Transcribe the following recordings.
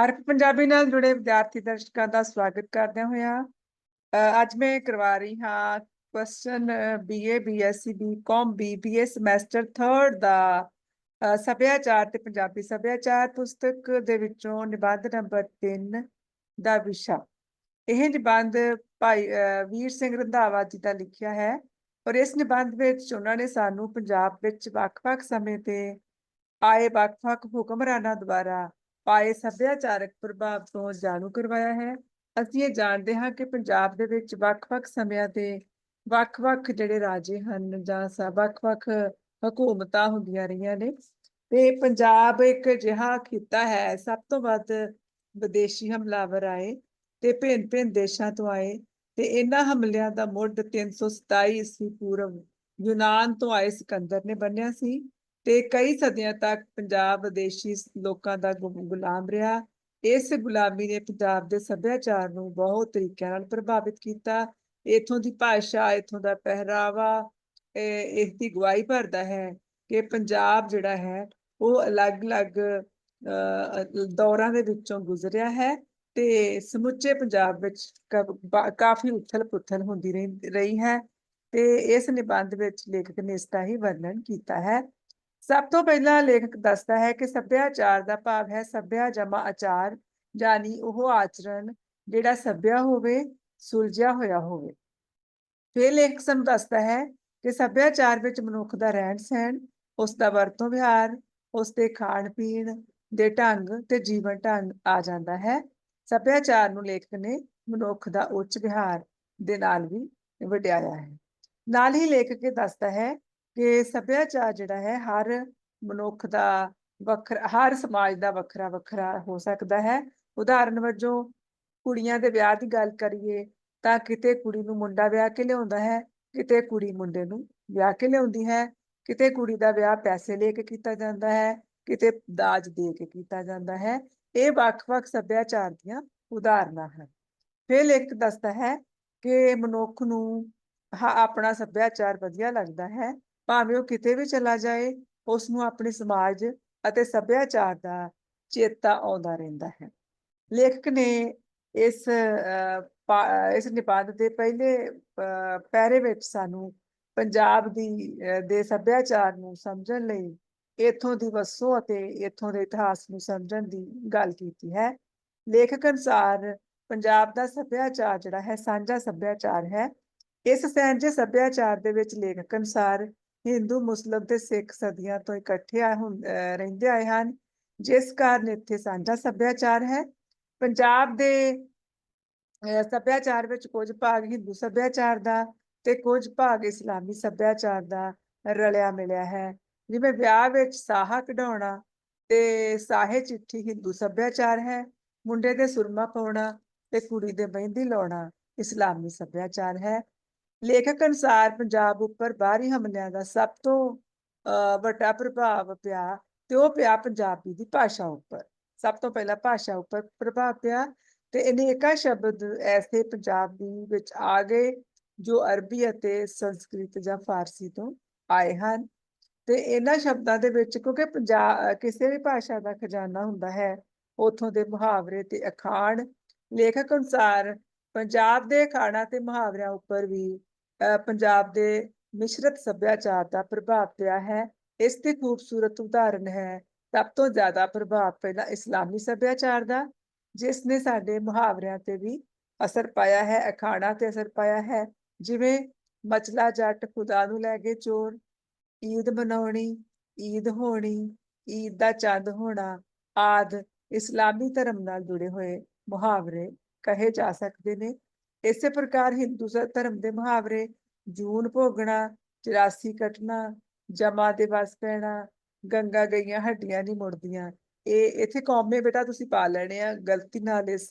ਹਰਪ ਪੰਜਾਬੀ ਨਾਲ ਜੁੜੇ ਵਿਦਿਆਰਥੀ ਦਰਸ਼ਕਾਂ ਦਾ ਸਵਾਗਤ ਕਰਦਿਆਂ ਹੋਇਆ ਅੱਜ ਮੈਂ ਕਰਵਾ ਰਹੀ ਹਾਂ question BA BSc BCom BBA semester 3 ਦਾ ਅ, ਸੱਭਿਆਚਾਰ ਤੇ ਪੰਜਾਬੀ ਸੱਭਿਆਚਾਰ ਪੁਸਤਕ ਦੇ ਵਿੱਚੋਂ ਨਿਬੰਧ ਨੰਬਰ 3 ਦਾ ਵਿਸ਼ਾ। ਇਹ ਨਿਬੰਧ ਭਾਈ ਵੀਰ ਸਿੰਘ ਰੰਧਾਵਾ ਜੀ ਦਾ ਲਿਖਿਆ ਹੈ ਔਰ ਇਸ ਨਿਬੰਧ ਵਿੱਚ ਉਹਨਾਂ ਨੇ ਸਾਨੂੰ ਪੰਜਾਬ ਵਿੱਚ ਵੱਖ-ਵੱਖ ਸਮੇਂ ਤੇ ਆਏ ਵੱਖ-ਵੱਖ ਹੁਕਮਰਾਨਾਂ ਦੁਆਰਾ ਪਾਏ ਸੱਭਿਆਚਾਰਕ ਪ੍ਰਭਾਵ ਤੋਂ ਜਾਣੂ ਕਰਵਾਇਆ ਹੈ। ਅਸੀਂ ਇਹ ਜਾਣਦੇ ਹਾਂ ਕਿ ਪੰਜਾਬ ਦੇ ਵਿੱਚ ਵੱਖ-ਵੱਖ ਸਮਿਆਂ ਤੇ ਵੱਖ-ਵੱਖ ਜਿਹੜੇ ਰਾਜੇ ਹਨ ਜਾਂ ਵੱਖ-ਵੱਖ ਹਕੂਮਤਾਂ ਹੁੰਦੀਆਂ ਰਹੀਆਂ ਨੇ ਤੇ ਪੰਜਾਬ ਇੱਕ ਅਜਿਹਾ ਖਿੱਤਾ ਹੈ, ਸਭ ਤੋਂ ਵੱਧ ਵਿਦੇਸ਼ੀ ਹਮਲਾਵਰ ਆਏ ਤੇ ਭਿੰਨ-ਭਿੰਨ ਦੇਸ਼ਾਂ ਤੋਂ ਆਏ ਤੇ ਇਹਨਾਂ ਹਮਲਿਆਂ ਦਾ ਮੁੱਢ 327 ਈਸਵੀ ਪੂਰਵ ਯੂਨਾਨ ਤੋਂ ਆਏ ਸਿਕੰਦਰ ਨੇ ਬੰਨਿਆ ਸੀ। ਤੇ ਕਈ ਸਦੀਆਂ ਤੱਕ ਪੰਜਾਬ ਵਿਦੇਸ਼ੀ ਲੋਕਾਂ ਦਾ ਗੁ- ਗੁਲਾਮ ਰਿਹਾ। ਇਸ ਗੁਲਾਮੀ ਨੇ ਪੰਜਾਬ ਦੇ ਸੱਭਿਆਚਾਰ ਨੂੰ ਬਹੁਤ ਤਰੀਕਿਆਂ ਨਾਲ ਪ੍ਰਭਾਵਿਤ ਕੀਤਾ। ਇਥੋਂ ਦੀ ਭਾਸ਼ਾ ਇਥੋਂ ਦਾ ਪਹਿਰਾਵਾ ਇਹ ਇਸ ਦੀ ਗਵਾਹੀ ਭਰਦਾ ਹੈ ਕਿ ਪੰਜਾਬ ਜਿਹੜਾ ਹੈ ਉਹ ਅਲੱਗ-ਅਲੱਗ ਅਹ, ਦੌਰਾਂ ਦੇ ਵਿੱਚੋਂ ਗੁਜ਼ਰਿਆ ਹੈ ਤੇ ਸਮੁੱਚੇ ਪੰਜਾਬ ਵਿੱਚ ਕਾਫੀ ਉਥਲ-ਪੁਥਲ ਹੁੰਦੀ ਰਹੀ ਰਹੀ ਹੈ ਤੇ ਇਸ ਨਿਬੰਧ ਵਿੱਚ ਲੇਖਕ ਨੇ ਇਸ ਦਾ ਹੀ ਵਰਣਨ ਕੀਤਾ ਹੈ। ਸਭ ਤੋਂ ਪਹਿਲਾਂ ਲੇਖਕ ਦੱਸਦਾ ਹੈ ਕਿ ਸੱਭਿਆਚਾਰ ਦਾ ਭਾਵ ਹੈ ਸੱਭਿਆ ਜਮਾ ਆਚਾਰ, ਯਾਨੀ ਉਹ ਆਚਰਣ ਜਿਹੜਾ ਸੱਭਿਆ ਹੋਵੇ, ਸੁਲਝਿਆ ਹੋਇਆ ਹੋਵੇ। ਫਿਰ ਲੇਖਕ ਸਾਨੂੰ ਦੱਸਦਾ ਹੈ ਕਿ ਸੱਭਿਆਚਾਰ ਵਿੱਚ ਮਨੁੱਖ ਦਾ ਰਹਿਣ ਸਹਿਣ, ਉਸ ਦਾ ਵਰਤੋਂ ਵਿਹਾਰ, ਉਸ ਦੇ ਖਾਣ ਪੀਣ ਦੇ ਢੰਗ ਤੇ ਜੀਵਨ ਢੰਗ ਆ ਜਾਂਦਾ ਹੈ। ਸੱਭਿਆਚਾਰ ਨੂੰ ਲੇਖਕ ਨੇ ਮਨੁੱਖ ਦਾ ਉੱਚ ਵਿਹਾਰ ਦੇ ਨਾਲ ਵੀ ਵਡਿਆਇਆ ਹੈ। ਨਾਲ ਹੀ ਲੇਖਕ ਇਹ ਦੱਸਦਾ ਹੈ ਕਿ ਸੱਭਿਆਚਾਰ ਜਿਹੜਾ ਹੈ, ਹਰ ਮਨੁੱਖ ਦਾ ਵੱਖਰਾ, ਹਰ ਸਮਾਜ ਦਾ ਵੱਖਰਾ ਵੱਖਰਾ ਹੋ ਸਕਦਾ ਹੈ। ਉਦਾਹਰਨ ਵਜੋਂ, ਕੁੜੀਆਂ ਦੇ ਵਿਆਹ ਦੀ ਗੱਲ ਕਰੀਏ, ਤਾਂ ਕਿਤੇ ਕੁੜੀ ਨੂੰ ਮੁੰਡਾ ਵਿਆਹ ਕੇ ਲਿਆਉਂਦਾ ਹੈ, ਕਿਤੇ ਕੁੜੀ ਮੁੰਡੇ ਨੂੰ ਵਿਆਹ ਕੇ ਲਿਆਉਂਦੀ ਹੈ। ਕਿਤੇ ਕੁੜੀ ਦਾ ਵਿਆਹ ਪੈਸੇ ਲੈ ਕੇ ਕੀਤਾ ਜਾਂਦਾ ਹੈ, ਕਿਤੇ ਦਾਜ ਦੇ ਕੇ ਕੀਤਾ ਜਾਂਦਾ ਹੈ। ਇਹ ਵੱਖ-ਵੱਖ ਸੱਭਿਆਚਾਰ ਦੀਆਂ ਉਦਾਹਰਨਾਂ ਹਨ। ਫਿਰ ਲੇਖਕ ਦੱਸਦਾ ਹੈ ਕਿ ਮਨੁੱਖ ਨੂੰ ਹ- ਆਪਣਾ ਸੱਭਿਆਚਾਰ ਵਧੀਆ ਲੱਗਦਾ ਹੈ। ਭਾਵੇਂ ਉਹ ਕਿਤੇ ਵੀ ਚਲਾ ਜਾਏ ਉਸ ਨੂੰ ਆਪਣੇ ਸਮਾਜ ਅਤੇ ਸੱਭਿਆਚਾਰ ਦਾ ਚੇਤਾ ਆਉਂਦਾ ਰਹਿੰਦਾ ਹੈ। ਲੇਖਕ ਨੇ ਇਸ ਇਸ ਨਿਬੰਧ ਦੇ ਪਹਿਲੇ ਅਹ, ਪੈਰੇ ਵਿੱਚ ਸਾਨੂੰ ਪੰਜਾਬ ਦੀ ਦੇ ਸੱਭਿਆਚਾਰ ਨੂੰ ਸਮਝਣ ਲਈ ਇੱਥੋਂ ਦੀ ਵਸੋਂ ਅਤੇ ਇੱਥੋਂ ਦੇ ਇਤਿਹਾਸ ਨੂੰ ਸਮਝਣ ਦੀ ਗੱਲ ਕੀਤੀ ਹੈ। ਲੇਖਕ ਅਨੁਸਾਰ ਪੰਜਾਬ ਦਾ ਸੱਭਿਆਚਾਰ ਜਿਹੜਾ ਹੈ ਸਾਂਝਾ ਸੱਭਿਆਚਾਰ ਹੈ। ਇਸ ਸਾਂਝੇ ਸੱਭਿਆਚਾਰ ਦੇ ਵਿੱਚ ਲੇਖਕ ਅਨੁਸਾਰ ਹਿੰਦੂ ਮੁਸਲਿਮ ਤੇ ਸਿੱਖ ਸਦੀਆਂ ਤੋਂ ਇਕੱਠੇ ਆ- ਰਹਿੰਦੇ ਆਏ ਹਨ, ਜਿਸ ਕਾਰਨ ਇੱਥੇ ਸਾਂਝਾ ਸੱਭਿਆਚਾਰ ਹੈ। ਪੰਜਾਬ ਦੇ ਸੱਭਿਆਚਾਰ ਵਿੱਚ ਕੁਝ ਭਾਗ ਹਿੰਦੂ ਸੱਭਿਆਚਾਰ ਦਾ ਤੇ ਕੁਝ ਭਾਗ ਇਸਲਾਮੀ ਸੱਭਿਆਚਾਰ ਦਾ ਰਲਿਆ ਮਿਲਿਆ ਹੈ। ਜਿਵੇਂ ਵਿਆਹ ਵਿੱਚ ਸਾਹਾ ਕਢਾਉਣਾ ਤੇ ਸਾਹੇ ਚਿੱਠੀ ਹਿੰਦੂ ਸੱਭਿਆਚਾਰ ਹੈ, ਮੁੰਡੇ ਦੇ ਸੁਰਮਾ ਪਾਉਣਾ ਤੇ ਕੁੜੀ ਦੇ ਮਹਿੰਦੀ ਲਾਉਣਾ ਇਸਲਾਮੀ ਸੱਭਿਆਚਾਰ ਹੈ। ਲੇਖਕ ਅਨੁਸਾਰ ਪੰਜਾਬ ਉੱਪਰ ਬਾਹਰੀ ਹਮਲਿਆਂ ਦਾ ਸਭ ਤੋਂ ਅਹ, ਵੱਡਾ ਪ੍ਰਭਾਵ ਪਿਆ ਤੇ ਉਹ ਪਿਆ ਪੰਜਾਬੀ ਦੀ ਭਾਸ਼ਾ ਉੱਪਰ। ਸਭ ਤੋਂ ਪਹਿਲਾਂ ਭਾਸ਼ਾ ਉੱਪਰ ਪ੍ਰਭਾਵ ਪਿਆ ਤੇ ਅਨੇਕਾਂ ਸ਼ਬਦ ਐਸੇ ਪੰਜਾਬੀ ਵਿੱਚ ਆ ਗਏ ਜੋ ਅਰਬੀ ਅਤੇ ਸੰਸਕ੍ਰਿਤ ਜਾਂ ਫਾਰਸੀ ਤੋਂ ਆਏ ਹਨ। ਤੇ ਇਹਨਾਂ ਸ਼ਬਦਾਂ ਦੇ ਵਿੱਚ ਕਿਉਂਕਿ ਪੰਜਾਬ ਕਿਸੇ ਵੀ ਭਾਸ਼ਾ ਦਾ ਖਜ਼ਾਨਾ ਹੁੰਦਾ ਹੈ ਉਥੋਂ ਦੇ ਮੁਹਾਵਰੇ ਤੇ ਅਖਾਣ ਲੇਖਕ ਅਨੁਸਾਰ ਪੰਜਾਬ ਦੇ ਅਖਾਣਾਂ ਤੇ ਮੁਹਾਵਰਿਆਂ ਉੱਪਰ ਵੀ ਪੰਜਾਬ ਦੇ ਮਿਸ਼ਰਤ ਸੱਭਿਆਚਾਰ ਦਾ ਪ੍ਰਭਾਵ ਪਿਆ ਹੈ, ਇਸ ਦੀ ਖੂਬਸੂਰਤ ਉਦਾਹਰਨ ਹੈ ਸਭ ਤੋਂ ਜ਼ਿਆਦਾ ਪ੍ਰਭਾਵ ਪਹਿਲਾਂ ਇਸਲਾਮੀ ਸੱਭਿਆਚਾਰ ਦਾ, ਜਿਸ ਨੇ ਸਾਡੇ ਮੁਹਾਵਰਿਆਂ ਤੇ ਵੀ ਅਸਰ ਪਾਇਆ ਹੈ, ਅਖਾਣਾਂ ਤੇ ਅਸਰ ਪਾਇਆ ਹੈ, ਜਿਵੇਂ ਮਚਲਾ ਜੱਟ ਖੁਦਾ ਨੂੰ ਲੈ ਕੇ ਚੋਰ, ਈਦ ਮਨਾਉਣੀ, ਈਦ ਹੋਣੀ, ਈਦ ਦਾ ਚੰਦ ਹੋਣਾ ਆਦ ਇਸਲਾਮੀ ਧਰਮ ਨਾਲ ਜੁੜੇ ਹੋਏ ਮੁਹਾਵਰੇ ਕਹੇ ਜਾ ਸਕਦੇ ਨੇ। ਇਸੇ ਪ੍ਰਕਾਰ ਹਿੰਦੂ ਧਰਮ ਦੇ ਮੁਹਾਵਰੇ ਜੂਨ ਭੋਗਣਾ 84 ਕੱਟਣਾ, ਜਮਾ ਦੇ ਵਸ ਪੈਣਾ, ਗੰਗਾ ਗਈਆਂ ਹੱਡੀਆਂ ਨਹੀਂ ਮੁੜਦੀਆਂ। ਇਹ ਇੱਥੇ ਕੌਮੇ ਬੇਟਾ ਤੁਸੀਂ ਪਾ ਲੈਣੇ ਆ, ਗਲਤੀ ਨਾਲ ਇਸ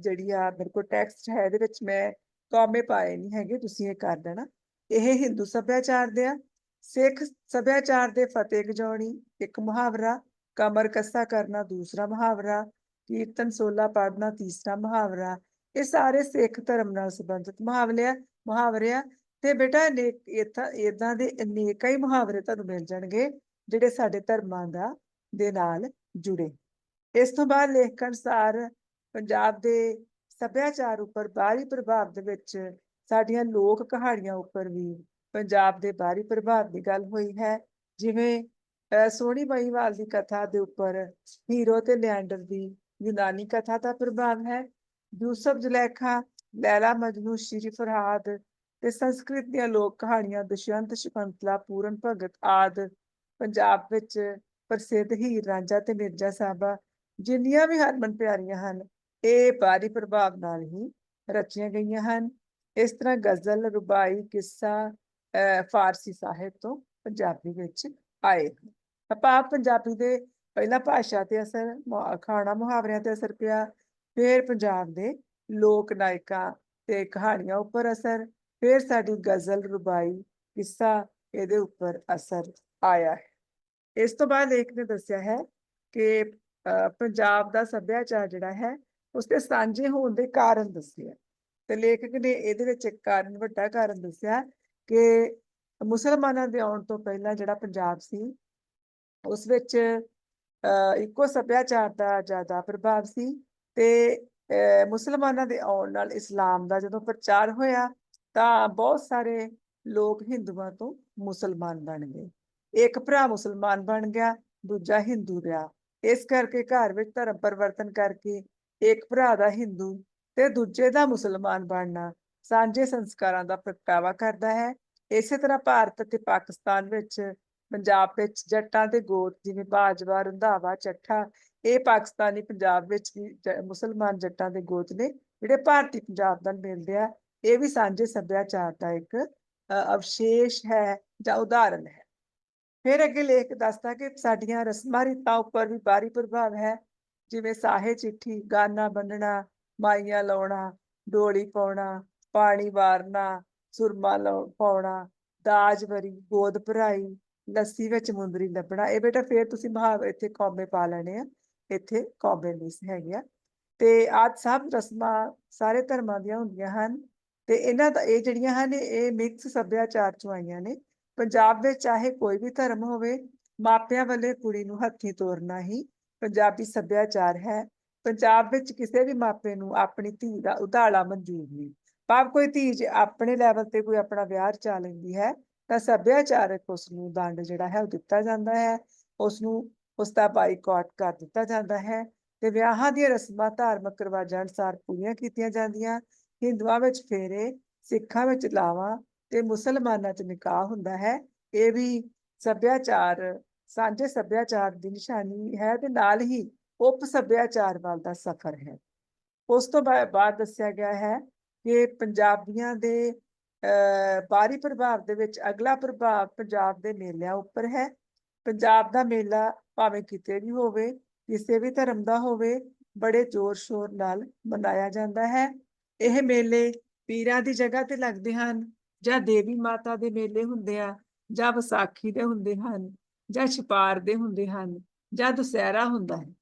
ਜਿਹੜੀ ਆ ਮੇਰੇ ਕੋਲ ਟੈਕਸਟ ਹੈ ਇਹਦੇ ਵਿੱਚ ਮੈਂ ਕੌਮੇ ਪਾਏ ਨਹੀਂ ਹੈਗੇ, ਤੁਸੀਂ ਇਹ ਕਰ ਦੇਣਾ ਇਹ ਹਿੰਦੂ ਸੱਭਿਆਚਾਰ ਦੇ ਆ। ਸਿੱਖ ਸੱਭਿਆਚਾਰ ਦੇ ਫਤਿਹ ਗਜਾਉਣੀ ਇੱਕ ਮੁਹਾਵਰਾ, ਕਮਰ ਕੱਸਾ ਕਰਨਾ ਦੂਸਰਾ ਮੁਹਾਵਰਾ, ਕੀਰਤਨ ਸੋਲਾ ਪੜਨਾ ਤੀਸਰਾ ਮੁਹਾਵਰਾ ਇਹ ਸਾਰੇ ਸਿੱਖ ਧਰਮ ਨਾਲ ਸੰਬੰਧਿਤ ਮੁਹਾਵਰੇ ਆ ਮੁਹਾਵਰੇ ਆ। ਤੇ ਬੇਟਾ, ਅਨੇਕ ਇਥਾਂ ਇਦਾਂ ਦੇ ਅਨੇਕਾਂ ਹੀ ਮੁਹਾਵਰੇ ਤੁਹਾਨੂੰ ਮਿਲ ਜਾਣਗੇ, ਜਿਹੜੇ ਸਾਡੇ ਧਰਮਾਂ ਦਾ, ਦੇ ਨਾਲ ਜੁੜੇ। ਇਸ ਤੋਂ ਬਾਅਦ ਲੇਖਕ ਅਨੁਸਾਰ ਪੰਜਾਬ ਦੇ ਸੱਭਿਆਚਾਰ ਉੱਪਰ ਬਾਹਰੀ ਪ੍ਰਭਾਵ ਦੇ ਵਿੱਚ ਸਾਡੀਆਂ ਲੋਕ ਕਹਾਣੀਆਂ ਉੱਪਰ ਵੀ ਪੰਜਾਬ ਦੇ ਬਾਹਰੀ ਪ੍ਰਭਾਵ ਦੀ ਗੱਲ ਹੋਈ ਹੈ। ਜਿਵੇਂ ਸੋਹਣੀ ਮਹੀਵਾਲ ਦੀ ਕਥਾ ਦੇ ਉੱਪਰ ਹੀਰੋ ਤੇ ਲਿਆਂਡਰ ਦੀ ਯੂਨਾਨੀ ਕਥਾ ਦਾ ਪ੍ਰਭਾਵ ਹੈ। ਯੂਸਫ ਜ਼ੁਲੈਖਾ, ਲੈਲਾ ਮਜਨੂ, ਸ਼੍ਰੀ ਫਰਹਾਦ ਤੇ ਸੰਸਕ੍ਰਿਤ ਦੀਆਂ ਲੋਕ ਕਹਾਣੀਆਂ, ਦੁਸ਼ਯੰਤ, ਸ਼ਕੁੰਤਲਾ, ਪੂਰਨ ਭਗਤ ਆਦ। ਪੰਜਾਬ ਵਿੱਚ ਪ੍ਰਸਿੱਧ ਹੀਰ ਰਾਂਝਾ ਤੇ ਮਿਰਜ਼ਾ ਸਾਹਿਬਾ ਜਿੰਨੀਆਂ ਵੀ ਹਰਮਨ ਪਿਆਰੀਆਂ ਹਨ, ਇਹ ਬਾਹਰੀ ਪ੍ਰਭਾਵ ਨਾਲ ਹੀ ਰਚੀਆਂ ਗਈਆਂ ਹਨ। ਇਸ ਤਰ੍ਹਾਂ ਗਜ਼ਲ, ਰੁਬਾਈ, ਕਿੱਸਾ, ਅਹ ਫਾਰਸੀ ਸਾਹਿਤ ਤੋਂ ਪੰਜਾਬੀ ਵਿੱਚ ਆਏ ਹਨ। ਆਪਾਂ ਪੰਜਾਬੀ ਦੇ ਪਹਿਲਾਂ ਭਾਸ਼ਾ ਤੇ ਅਸਰ, ਮੁਹਾ- ਅਖਾਣਾਂ ਮੁਹਾਵਰਿਆਂ ਤੇ ਅਸਰ ਪਿਆ। ਫਿਰ ਪੰਜਾਬ ਦੇ ਲੋਕ ਨਾਇਕਾਂ ਤੇ ਕਹਾਣੀਆਂ ਉੱਪਰ ਅਸਰ ਫਿਰ ਸਾਡੀ ਗਜ਼ਲ ਰੁਬਾਈ ਕਿੱਸਾ ਇਹਦੇ ਉੱਪਰ ਅਸਰ ਆਇਆ ਹੈ। ਇਸ ਤੋਂ ਬਾਅਦ ਲੇਖ ਨੇ ਦੱਸਿਆ ਹੈ ਕਿ ਪੰਜਾਬ ਦਾ ਸੱਭਿਆਚਾਰ ਜਿਹੜਾ ਹੈ ਉਸਦੇ ਸਾਂਝੇ ਹੋਣ ਦੇ ਕਾਰਨ ਦੱਸਿਆ। ਤੇ ਲੇਖਕ ਨੇ ਇਹਦੇ ਵਿੱਚ ਇੱਕ ਕਾਰਨ ਵੱਡਾ ਕਾਰਨ ਦੱਸਿਆ ਕਿ ਮੁਸਲਮਾਨਾਂ ਦੇ ਆਉਣ ਤੋਂ ਪਹਿਲਾਂ ਜਿਹੜਾ ਪੰਜਾਬ ਸੀ ਉਸ ਵਿੱਚ ਅਹ, ਇੱਕੋ ਸੱਭਿਆਚਾਰ ਦਾ ਜ਼ਿਆਦਾ ਪ੍ਰਭਾਵ ਸੀ ਤੇ ਮੁਸਲਮਾਨਾਂ ਦੇ ਆਉਣ ਨਾਲ ਇਸਲਾਮ ਦਾ ਜਦੋਂ ਪ੍ਰਚਾਰ ਹੋਇਆ, ਤਾਂ ਬਹੁਤ ਸਾਰੇ ਲੋਕ ਹਿੰਦੂਆਂ ਤੋਂ ਮੁਸਲਮਾਨ ਬਣ ਗਏ। ਇੱਕ ਭਰਾ ਮੁਸਲਮਾਨ ਬਣ ਗਿਆ, ਦੂਜਾ ਹਿੰਦੂ ਰਿਹਾ। ਇਸ ਕਰਕੇ ਘਰ ਵਿੱਚ ਧਰਮ ਪਰਿਵਰਤਨ ਕਰਕੇ ਇੱਕ ਭਰਾ ਦਾ ਹਿੰਦੂ ਤੇ ਦੂਜੇ ਦਾ ਮੁਸਲਮਾਨ ਬਣਨਾ ਸਾਂਝੇ ਸੰਸਕਾਰਾਂ ਦਾ ਪ੍ਰਗਟਾਵਾ ਕਰਦਾ ਹੈ। ਇਸੇ ਤਰ੍ਹਾਂ ਭਾਰਤ ਅਤੇ ਪਾਕਿਸਤਾਨ ਵਿੱਚ ਪੰਜਾਬ ਵਿੱਚ ਜੱਟਾਂ ਦੇ ਗੋਤ ਜਿਵੇਂ ਬਾਜਵਾ, ਰੰਧਾਵਾ, ਚੱਠਾ, ਇਹ ਪਾਕਿਸਤਾਨੀ ਪੰਜਾਬ ਵਿੱਚ ਵੀ ਮੁਸਲਮਾਨ ਜੱਟਾਂ ਦੇ ਗੋਤ ਨੇ, ਜਿਹੜੇ ਭਾਰਤੀ ਪੰਜਾਬ ਨਾਲ ਮਿਲਦੇ ਆ, ਇਹ ਵੀ ਸਾਂਝੇ ਸੱਭਿਆਚਾਰ ਦਾ ਇੱਕ ਅਵਸ਼ੇਸ਼ ਹੈ ਜਾਂ ਉਦਾਹਰਨ ਹੈ। ਫਿਰ ਅੱਗੇ ਲੇਖ ਦੱਸਦਾ ਕਿ ਸਾਡੀਆਂ ਰਸਮਾਂ ਰੀਤਾਂ ਉੱਪਰ ਵੀ ਬਾਹਰੀ ਪ੍ਰਭਾਵ ਹੈ, ਜਿਵੇਂ ਸਾਹੇ ਚਿੱਠੀ, ਗਾਨਾ ਬੰਨਣਾ, ਮਾਈਆਂ ਲਾਉਣਾ, ਡੋਲੀ ਪਾਉਣਾ, ਪਾਣੀ ਵਾਰਨਾ, ਸੁਰਮਾ ਲਾਉ- ਪਾਉਣਾ, ਦਾਜ ਵਰੀ, ਗੋਦ ਭਰਾਈ ਲੱਸੀ ਵਿੱਚ ਮੁੰਦਰੀ ਲੱਭਣਾ, ਇਹ ਬੇਟਾ ਫੇਰ ਤੁਸੀਂ ਮਹਾ ਇੱਥੇ ਕੌਮੇ ਪਾ ਲੈਣੇ ਆ, ਇੱਥੇ ਕੌਮੇ ਨਹੀਂ ਹੈਗੇ ਆ। ਤੇ ਆਜ ਸਭ ਰਸਮਾਂ ਸਾਰੇ ਧਰਮਾਂ ਦੀਆਂ ਹੁੰਦੀਆਂ ਹਨ ਤੇ ਇਹਨਾਂ ਦਾ, ਇਹ ਜਿਹੜੀਆਂ ਹਨ, ਇਹ ਮਿਕਸ ਸੱਭਿਆਚਾਰ ਚੋਂ ਆਈਆਂ ਨੇ। ਪੰਜਾਬ ਵਿੱਚ ਚਾਹੇ ਕੋਈ ਵੀ ਧਰਮ ਹੋਵੇ, ਮਾਪਿਆਂ ਵੱਲੇ ਕੁੜੀ ਨੂੰ ਹੱਥੀਂ ਤੋਰਨਾ ਹੀ ਪੰਜਾਬੀ ਸੱਭਿਆਚਾਰ ਹੈ। ਪੰਜਾਬ ਵਿੱਚ ਕਿਸੇ ਵੀ ਮਾਪੇ ਨੂੰ ਆਪਣੀ ਧੀ ਦਾ ਉਧਾਲਾ ਮਨਜ਼ੂਰ ਨਹੀਂ। ਭਾਵ ਕੋਈ ਧੀ ਜੇ ਆਪਣੇ ਲੈਵਲ ਤੇ ਕੋਈ ਆਪਣਾ ਵਿਆਹ ਰਚਾ ਲੈਂਦੀ ਹੈ ਤਾਂ ਸੱਭਿਆਚਾਰਕ ਉਸ ਨੂੰ ਦੰਡ ਜਿਹੜਾ ਹੈ ਉਹ ਦਿੱਤਾ ਜਾਂਦਾ ਹੈ। ਉਸ ਨੂੰ ਉਸ ਦਾ ਬਾਈਕਾਟ ਕਰ ਦਿੱਤਾ ਜਾਂਦਾ ਹੈ ਤੇ ਵਿਆਹਾਂ ਦੀਆਂ ਰਸਮਾਂ ਧਾਰਮਿਕ ਰਿਵਾਜਾਂ ਅਨੁਸਾਰ ਪੂਰੀਆਂ ਕੀਤੀਆਂ ਜਾਂਦੀਆਂ। ਹਿੰਦੂਆਂ ਵਿੱਚ ਫੇਰੇ, ਸਿੱਖਾਂ ਵਿੱਚ ਲਾਵਾਂ ਤੇ ਮੁਸਲਮਾਨਾਂ 'ਚ ਨਿਕਾਹ ਹੁੰਦਾ ਹੈ। ਇਹ ਵੀ ਸੱਭਿਆਚਾਰ, ਸਾਂਝੇ ਸੱਭਿਆਚਾਰ ਦੀ ਨਿਸ਼ਾਨੀ ਹੈ ਤੇ ਨਾਲ ਹੀ ਉਪ ਸੱਭਿਆਚਾਰ ਵੱਲ ਦਾ ਸਫ਼ਰ ਹੈ। ਉਸ ਤੋਂ ਬਾਅਦ ਦੱਸਿਆ ਗਿਆ ਹੈ ਕਿ ਪੰਜਾਬੀਆਂ ਦੇ ਬਾਹਰੀ ਪ੍ਰਭਾਵ ਦੇ ਵਿੱਚ ਅਗਲਾ ਪ੍ਰਭਾਵ ਪੰਜਾਬ ਦੇ ਮੇਲਿਆਂ ਉੱਪਰ ਹੈ। ਪੰਜਾਬ ਦਾ ਮੇਲਾ ਭਾਵੇਂ ਕਿਤੇ ਵੀ ਹੋਵੇ, ਕਿਸੇ ਵੀ ਧਰਮ ਦਾ ਹੋਵੇ, ਬੜੇ ਜ਼ੋਰ ਸ਼ੋਰ ਨਾਲ ਮਨਾਇਆ ਜਾਂਦਾ ਹੈ। ਇਹ ਮੇਲੇ ਪੀਰਾਂ ਦੀ ਜਗ੍ਹਾ ਤੇ ਲੱਗਦੇ ਹਨ, ਜਾਂ ਦੇਵੀ ਮਾਤਾ ਦੇ ਮੇਲੇ ਹੁੰਦੇ ਆ, ਜਾਂ ਵਿਸਾਖੀ ਦੇ ਹੁੰਦੇ ਹਨ, ਜਾਂ ਛਪਾਰ ਦੇ ਹੁੰਦੇ ਹਨ, ਜਾਂ ਦੁਸਹਿਰਾ ਹੁੰਦਾ ਹੈ।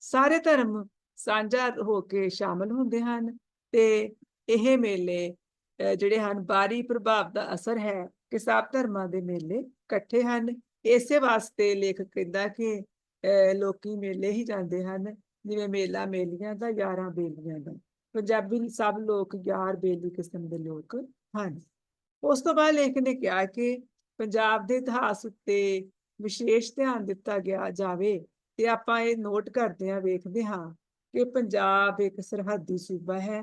ਸਾਰੇ ਧਰਮ ਸਾਂਝਾ ਹੋ ਕੇ ਸ਼ਾਮਲ ਹੁੰਦੇ ਹਨ ਤੇ ਇਹ ਮੇਲੇ ਜਿਹੜੇ ਹਨ ਬਾਹਰੀ ਪ੍ਰਭਾਵ ਦਾ ਅਸਰ ਹੈ ਕਿ ਸਭ ਧਰਮਾਂ ਦੇ ਮੇਲੇ ਇਕੱਠੇ ਹਨ। ਇਸੇ ਵਾਸਤੇ ਲੇਖਕ ਕਹਿੰਦਾ ਕਿ, ਅਹ ਲੋਕੀ ਮੇਲੇ ਹੀ ਜਾਂਦੇ ਹਨ, ਜਿਵੇਂ ਮੇਲਾ ਮੇਲੀਆਂ ਦਾ, ਯਾਰਾਂ ਬੇਲੀਆਂ ਦਾ। ਪੰਜਾਬੀ ਸਭ ਲੋਕ ਯਾਰ ਬੇਲੀ ਕਿਸਮ ਦੇ ਲੋਕ ਹਨ। ਉਸ ਤੋਂ ਬਾਅਦ ਲੇਖਕ ਨੇ ਕਿਹਾ ਕਿ ਪੰਜਾਬ ਦੇ ਇਤਿਹਾਸ ਉੱਤੇ ਵਿਸ਼ੇਸ਼ ਧਿਆਨ ਦਿੱਤਾ ਗਿਆ ਜਾਵੇ ਤੇ ਆਪਾਂ ਇਹ ਨੋਟ ਕਰਦੇ ਹਾਂ ਵੇਖਦੇ ਹਾਂ ਕਿ ਪੰਜਾਬ ਇੱਕ ਸਰਹੱਦੀ ਸੂਬਾ ਹੈ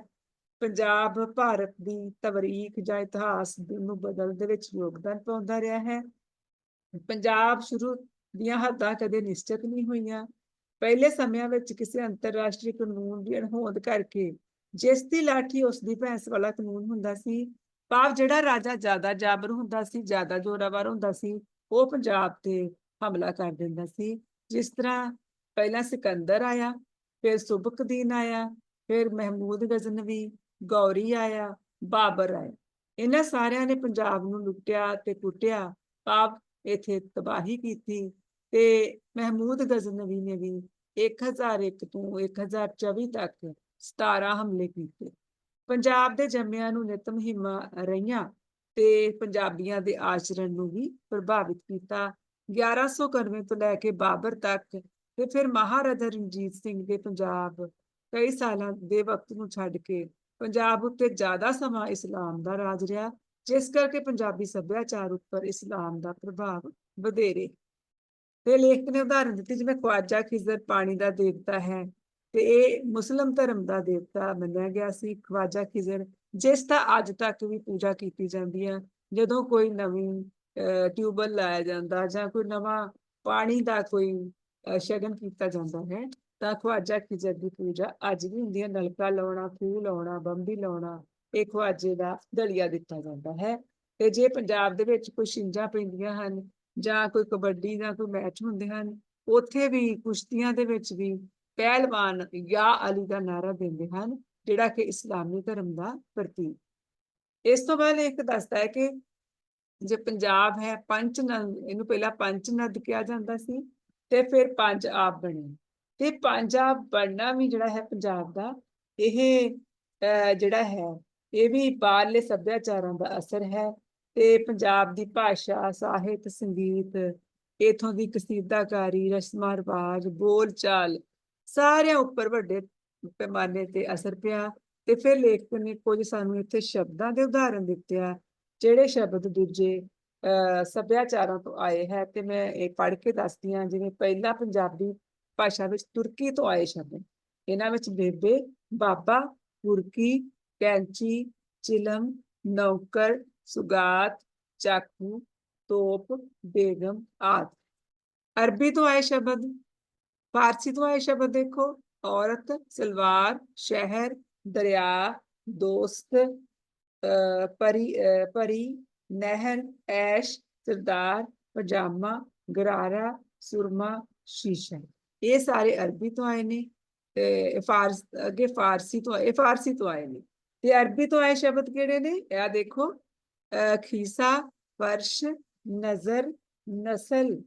ਪੰਜਾਬ ਭਾਰਤ ਦੀ ਤਵਰੀਖ ਜਾਂ ਇਤਿਹਾਸ ਨੂੰ ਬਦਲਣ ਦੇ ਵਿੱਚ ਯੋਗਦਾਨ ਪਾਉਂਦਾ ਰਿਹਾ ਹੈ। ਪੰਜਾਬ ਸ਼ੁਰੂ ਦੀਆਂ ਹੱਦਾਂ ਕਦੇ ਨਿਸ਼ਚਿਤ ਨਹੀਂ ਹੋਈਆਂ। ਪਹਿਲੇ ਸਮਿਆਂ ਵਿੱਚ ਕਿਸੇ ਅੰਤਰਰਾਸ਼ਟਰੀ ਕਾਨੂੰਨ ਦੀ ਅਣਹੋਂਦ ਕਰਕੇ ਜਿਸ ਦੀ ਲਾਠੀ ਉਸ ਦੀ ਭੈਂਸ ਵਾਲਾ ਕਾਨੂੰਨ ਹੁੰਦਾ ਸੀ, ਭਾਵ ਜਿਹੜਾ ਰਾਜਾ ਜ਼ਿਆਦਾ ਜਾਬਰ ਹੁੰਦਾ ਸੀ, ਜ਼ਿਆਦਾ ਜ਼ੋਰਾਵਰ ਹੁੰਦਾ ਸੀ, ਉਹ ਪੰਜਾਬ ਤੇ ਹਮਲਾ ਕਰ ਦਿੰਦਾ ਸੀ। ਜਿਸ ਤਰ੍ਹਾਂ ਪਹਿਲਾਂ ਸਿਕੰਦਰ ਆਇਆ, ਫਿਰ ਸੁਬਕਦੀਨ ਆਇਆ, ਫਿਰ ਮਹਿਮੂਦ ਗਜ਼ਨਵੀ ਗੌਰੀ ਆਇਆ, ਬਾਬਰ ਆਇਆ। ਇਹਨਾਂ ਸਾਰਿਆਂ ਨੇ ਪੰਜਾਬ ਨੂੰ ਲੁੱਟਿਆ ਤੇ ਕੁੱਟਿਆ। ਭਾਵ ਇਥੇ ਤਬਾਹੀ ਕੀਤੀ ਤੇ ਮਹਿਮੂਦ ਗਜ਼ਨਵੀ ਨੇ ਵੀ 1001 ਤੋਂ 1024 ਤੱਕ 17 ਹਮਲੇ ਕੀਤੇ। ਪੰਜਾਬ ਦੇ ਜੰਮਿਆਂ ਨੂੰ ਨਿਤਮ ਹਿਮਾ ਰਹੀਆਂ ਤੇ ਪੰਜਾਬੀਆਂ ਦੇ ਆਚਰਣ ਨੂੰ ਵੀ ਪ੍ਰਭਾਵਿਤ ਕੀਤਾ। 1191 ਤੋਂ ਲੈ ਕੇ ਬਾਬਰ ਤੱਕ ਤੇ ਫਿਰ ਮਹਾਰਾਜਾ ਰਣਜੀਤ ਸਿੰਘ ਦੇ ਪੰਜਾਬ ਕਈ ਸਾਲਾਂ ਦੇ ਵਕਤ ਨੂੰ ਛੱਡ ਕੇ ਪੰਜਾਬ ਉੱਤੇ ਜ਼ਿਆਦਾ ਸਮਾਂ ਇਸਲਾਮ ਦਾ ਰਾਜ ਰਿਹਾ, ਜਿਸ ਕਰਕੇ ਪੰਜਾਬੀ ਸੱਭਿਆਚਾਰ ਉੱਪਰ ਇਸਲਾਮ ਦਾ ਪ੍ਰਭਾਵ ਵਧੇਰੇ। ਤੇ ਲੇਖਕ ਨੇ ਉਦਾਹਰਨ ਦਿੱਤੀ, ਜਿਵੇਂ ਖਵਾਜਾ ਖਿਜ਼ਰ ਪਾਣੀ ਦਾ ਦੇਵਤਾ ਹੈ ਤੇ ਇਹ ਮੁਸਲਮ ਧਰਮ ਦਾ ਦੇਵਤਾ ਮੰਨਿਆ ਗਿਆ ਸੀ। ਖਵਾਜਾ ਖਿਜ਼ਰ ਜਿਸ ਦਾ ਅੱਜ ਤੱਕ ਵੀ ਪੂਜਾ ਕੀਤੀ ਜਾਂਦੀ ਹੈ, ਜਦੋਂ ਕੋਈ ਨਵੀਂ ਟਿਊਬਲ ਲਾਇਆ ਜਾਂਦਾ ਜਾਂ ਕੋਈ ਨਵਾਂ ਪਾਣੀ ਦਾ ਕੋਈ ਸ਼ਗਨ ਕੀਤਾ ਜਾਂਦਾ ਹੈ ਤਾਂ ਖਵਾਜਾ ਖਿਜ਼ਰ ਦੀ ਪੂਜਾ? ਅੱਜ ਵੀ ਹੁੰਦੀ ਹੈ ਨਲਕਾ ਲਾਉਣਾ, ਖੂਹ ਲਾਉਣਾ, ਬੰਬੀ ਲਾਉਣਾ, ਇਹ ਖਵਾਜੇ ਦਾ ਦਲੀਆ ਦਿੱਤਾ ਜਾਂਦਾ ਹੈ। ਤੇ ਜੇ ਪੰਜਾਬ ਦੇ ਵਿੱਚ ਕੋਈ ਛਿੰਜਾਂ ਪੈਂਦੀਆਂ ਹਨ ਜਾਂ ਕੋਈ ਕਬੱਡੀ ਦਾ ਕੋਈ ਮੈਚ ਹੁੰਦੇ ਹਨ, ਉੱਥੇ ਵੀ ਕੁਸ਼ਤੀਆਂ ਦੇ ਵਿੱਚ ਵੀ ਪਹਿਲਵਾਨ ਯਾ ਅਲੀ ਦਾ ਨਾਰਾ ਦਿੰਦੇ ਹਨ, ਜਿਹੜਾ ਕਿ ਇਸਲਾਮੀ ਧਰਮ ਦਾ ਪ੍ਰਤੀਕ। ਇਸ ਤੋਂ ਬਾਅਦ ਇੱਕ ਦੱਸਦਾ ਹੈ ਕਿ ਜੇ ਪੰਜਾਬ ਹੈ ਪੰਚ ਨਦ, ਇਹਨੂੰ ਪਹਿਲਾਂ ਪੰਚ ਨਦ ਕਿਹਾ ਜਾਂਦਾ ਸੀ ਤੇ ਫਿਰ ਪੰਜ ਆਪ ਬਣੇ। ਤੇ ਪੰਜ ਆਬ ਬਣਨਾ ਵੀ ਜਿਹੜਾ ਹੈ ਪੰਜਾਬ ਦਾ, ਇਹ ਜਿਹੜਾ ਹੈ, ਇਹ ਵੀ ਬਾਹਰਲੇ ਸੱਭਿਆਚਾਰਾਂ ਦਾ ਅਸਰ ਹੈ ਤੇ ਪੰਜਾਬ ਦੀ ਭਾਸ਼ਾ, ਸਾਹਿਤ, ਸੰਗੀਤ, ਇਥੋਂ ਦੀ ਕਸੀਦਾਕਾਰੀ, ਰਸਮਾਂ, ਰਿਵਾਜ ਬੋਲ ਚਾਲ ਸਾਰਿਆਂ ਉੱਪਰ ਵੱਡੇ ਪੈਮਾਨੇ ਤੇ ਅਸਰ ਪਿਆ ਤੇ ਫਿਰ ਲੇਖਕ ਨੇ ਕੁਝ ਸਾਨੂੰ ਇੱਥੇ ਸ਼ਬਦਾਂ ਦੇ ਉਦਾਹਰਨ ਦਿੱਤੇ ਆ, ਜਿਹੜੇ ਸ਼ਬਦ ਦੂਜੇ, ਅਹ, ਸੱਭਿਆਚਾਰਾਂ ਤੋਂ ਆਏ ਹੈ ਤੇ ਮੈਂ ਇਹ ਪੜ੍ਹ ਕੇ ਦੱਸਦੀ ਹਾਂ, ਜਿਵੇਂ ਪਹਿਲਾ ਪੰਜਾਬੀ ਭਾਸ਼ਾ ਵਿੱਚ ਤੁਰਕੀ ਤੋਂ ਆਏ ਸ਼ਬਦ ਇਹਨਾਂ ਵਿੱਚ ਬੇਬੇ ਬਾਬਾ ਪੁਰਕੀ ਕੈਂਚੀ ਚਿਲਮ ਨੌਕਰ ਸੁਗਾਤ ਚਾਕੂ ਤੋਪ ਬੇਗਮ ਆਦਿ। ਅਰਬੀ ਤੋਂ ਆਏ ਸ਼ਬਦ ਫਾਰਸੀ ਤੋਂ ਆਏ ਸ਼ਬਦ ਦੇਖੋ। ਔਰਤ ਸਲਵਾਰ ਸ਼ਹਿਰ ਦਰਿਆ ਦੋਸਤ ਅਹ, ਪਰੀ ਅਹ, ਪਰੀ ਨਹਿਰ ਐਸ਼ ਸਰਦਾਰ ਪਜਾਮਾ ਗਰਾਰਾ ਸੁਰਮਾ ਸ਼ੀਸ਼ਾ। ਇਹ ਸਾਰੇ ਅਰਬੀ ਤੋਂ ਆਏ ਨੇ ਤੇ ਫਾਰਸ ਅੱਗੇ ਫਾਰਸੀ ਤੋਂ ਇਹ ਫਾਰਸੀ ਤੋਂ ਆਏ ਨੇ ਤੇ ਅਰਬੀ ਤੋਂ ਆਏ ਸ਼ਬਦ ਕਿਹੜੇ ਨੇ ਇਹ ਦੇਖੋ ਅਹ, ਖੀਸਾ ਫਰਸ਼ ਨਜ਼ਰ ਨਸਲ